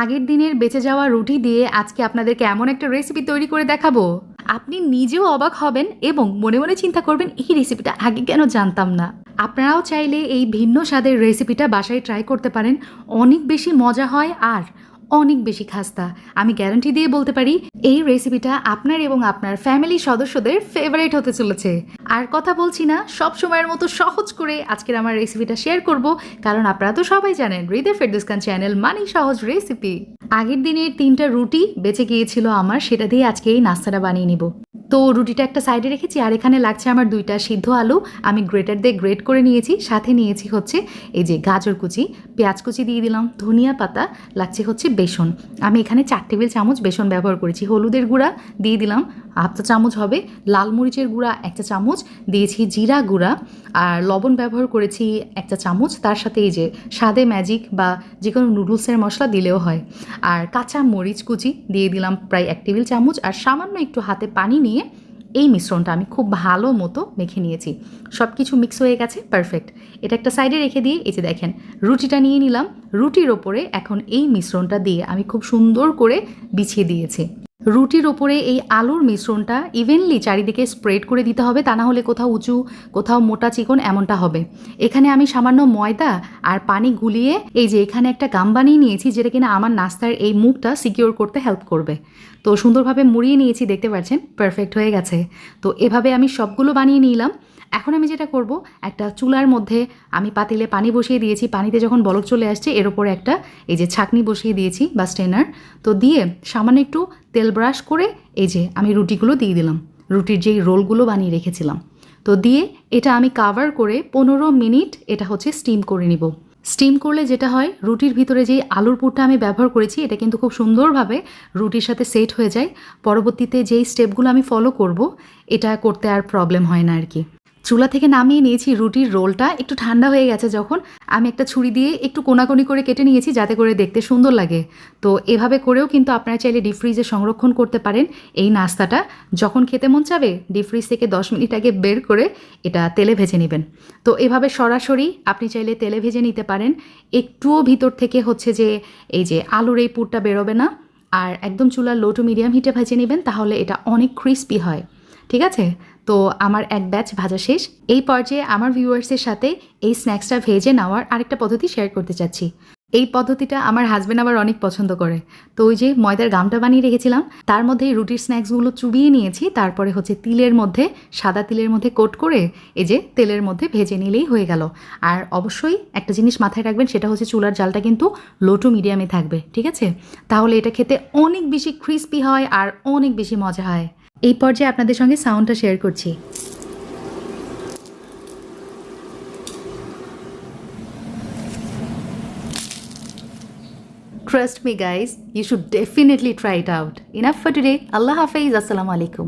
আগের দিনের বেঁচে যাওয়া রুটি দিয়ে আজকে আপনাদেরকে এমন একটা রেসিপি তৈরি করে দেখাবো? আপনি নিজেও অবাক হবেন এবং মনে মনে চিন্তা করবেন, এই রেসিপিটা আগে কেন জানতাম না? আপনারাও চাইলে এই ভিন্ন স্বাদের রেসিপিটা বাসায় ট্রাই করতে পারেন। অনেক বেশি মজা হয় আর অনেক বেশি খাস্তা। আমি গ্যারান্টি দিয়ে বলতে পারি, এই রেসিপিটা আপনার এবং আপনার ফ্যামিলি সদস্যদের ফেভারিট হতে চলেছে। আর কথা বলছি না, সব সময়ের মতো সহজ করে আজকের আমার রেসিপিটা শেয়ার করব, কারণ আপনারা তো সবাই জানেন, হৃদয় ফেরদুস চ্যানেল মানি সহজ রেসিপি আগের দিনের তিনটা রুটি বেঁচে গিয়েছিল আমার, সেটা দিয়ে আজকে এই নাস্তাটা বানিয়ে নিব। তো রুটিটা একটা সাইডে রেখেছি, আর এখানে লাগছে আমার দুইটা সিদ্ধ আলু। আমি গ্রেটার দিয়ে গ্রেট করে নিয়েছি, সাথে নিয়েছি হচ্ছে এই যে গাজর কুচি, পেঁয়াজ কুচি দিয়ে দিলাম, ধনিয়া পাতা, লাগছে হচ্ছে বেসন। আমি এখানে চার টেবিল চামচ বেসন ব্যবহার করেছি, হলুদের গুঁড়া দিয়ে দিলাম, হাফ চা চামচ হবে লাল মরিচের গুঁড়া একটা চামচ, দিয়েছি জিরা গুঁড়া, আর লবণ ব্যবহার করেছি একটা চামচ, তার সাথে এই যে স্বাদে ম্যাজিক বা যে কোনো নুডলসের মশলা দিলেও হয়। আর কাঁচা মরিচ কুচি দিয়ে দিলাম প্রায় এক টেবিল চামচ, আর সামান্য একটু হাতে পানি নিয়ে এই মিশ্রণটা আমি খুব ভালো মতো মেখে নিয়েছি। সব কিছু মিক্স হয়ে গেছে পারফেক্ট এটা একটা সাইডে রেখে দিয়ে, এই যে দেখেন, রুটিটা নিয়ে নিলাম। রুটির ওপরে এখন এই মিশ্রণটা দিয়ে আমি খুব সুন্দর করে বিছিয়ে দিয়েছি। রুটির ওপরে এই আলুর মিশ্রণটা ইভেনলি চারিদিকে স্প্রেড করে দিতে হবে। তা না হলে কোথাও উঁচু, কোথাও মোটা চিকন এমনটা হবে। এখানে আমি সামান্য ময়দা আর পানি গুলিয়ে এই যে এখানে একটা গাম বানিয়ে নিয়েছি, যেটা কিনা আমার নাস্তার এই মুখটা সিকিওর করতে হেল্প করবে। তো সুন্দরভাবে মুড়িয়ে নিয়েছি, দেখতে পাচ্ছেন? পারফেক্ট হয়ে গেছে। তো এভাবে আমি সবগুলো বানিয়ে নিলাম। এখন আমি যেটা করব, একটা চুলার মধ্যে আমি পাতিলে পানি বসিয়ে দিয়েছি। পানিতে যখন বলক চলে আসছে, এর ওপরে একটা এই যে ছাকনি বসিয়ে দিয়েছি বা স্টেনার তো দিয়ে সামান্য একটু তেল ব্রাশ করে এই যে আমি রুটিগুলো দিয়ে দিলাম। রুটির যেই রোলগুলো বানিয়ে রেখেছিলাম। তো দিয়ে এটা আমি কাভার করে পনেরো মিনিট এটা হচ্ছে স্টিম করে নিব। স্টিম করলে যেটা হয়, রুটির ভিতরে যেই আলুর পুরটা আমি ব্যবহার করেছি, এটা কিন্তু খুব সুন্দরভাবে রুটির সাথে সেট হয়ে যায়। পরবর্তীতে যেই স্টেপগুলো আমি ফলো করব, এটা করতে আর প্রবলেম হয় না আর কি চুলা থেকে নামিয়ে নিয়েছি রুটির রোলটা। একটু ঠান্ডা হয়ে গেছে যখন। আমি একটা ছুরি দিয়ে একটু কোনাকুনি করে কেটে নিয়েছি যাতে করে দেখতে সুন্দর লাগে। তো এভাবে করেও কিন্তু আপনারা চাইলে ডিপ ফ্রিজে সংরক্ষণ করতে পারেন এই নাস্তাটা। যখন খেতে মন চাবে ডিপ ফ্রিজ থেকে দশ মিনিট আগে বের করে এটা তেলে ভেজে নেবেন। তো এভাবে সরাসরি আপনি চাইলে তেলে ভেজে নিতে পারেন। একটুও ভিতর থেকে হচ্ছে যে এই যে আলুর এই পুরটা বেরোবে না। আর একদম চুলার লো টু মিডিয়াম হিটে ভেজে নেবেন, তাহলে এটা অনেক ক্রিস্পি হয়। ঠিক আছে? তো আমার এক ব্যাচ ভাজা শেষ। এই পর্যায়ে আমার ভিউয়ার্সের সাথে এই স্ন্যাক্সটা ভেজে নেওয়ার আরেকটা পদ্ধতি শেয়ার করতে চাচ্ছি। এই পদ্ধতিটা আমার হাজব্যান্ড আবার অনেক পছন্দ করে। তো ওই যে ময়দার গামটা বানিয়ে রেখেছিলাম, তার মধ্যে এই রুটির স্ন্যাক্সগুলো চুবিয়ে নিয়েছি, তারপরে হচ্ছে তিলের মধ্যে, সাদা তিলের মধ্যে কোট করে এই যে তেলের মধ্যে ভেজে নিলেই হয়ে গেল। আর অবশ্যই একটা জিনিস মাথায় রাখবেন, সেটা হচ্ছে চুলার জালটা কিন্তু লো টু মিডিয়ামে থাকবে, ঠিক আছে? তাহলে এটা খেতে অনেক বেশি ক্রিস্পি হয় আর অনেক বেশি মজা হয়। এই পর্যায়ে আপনাদের সঙ্গে সাউন্ডটা শেয়ার করছি। Trust me guys you should definitely try it out enough for today আল্লাহ হাফেজ আসসালামু আলাইকুম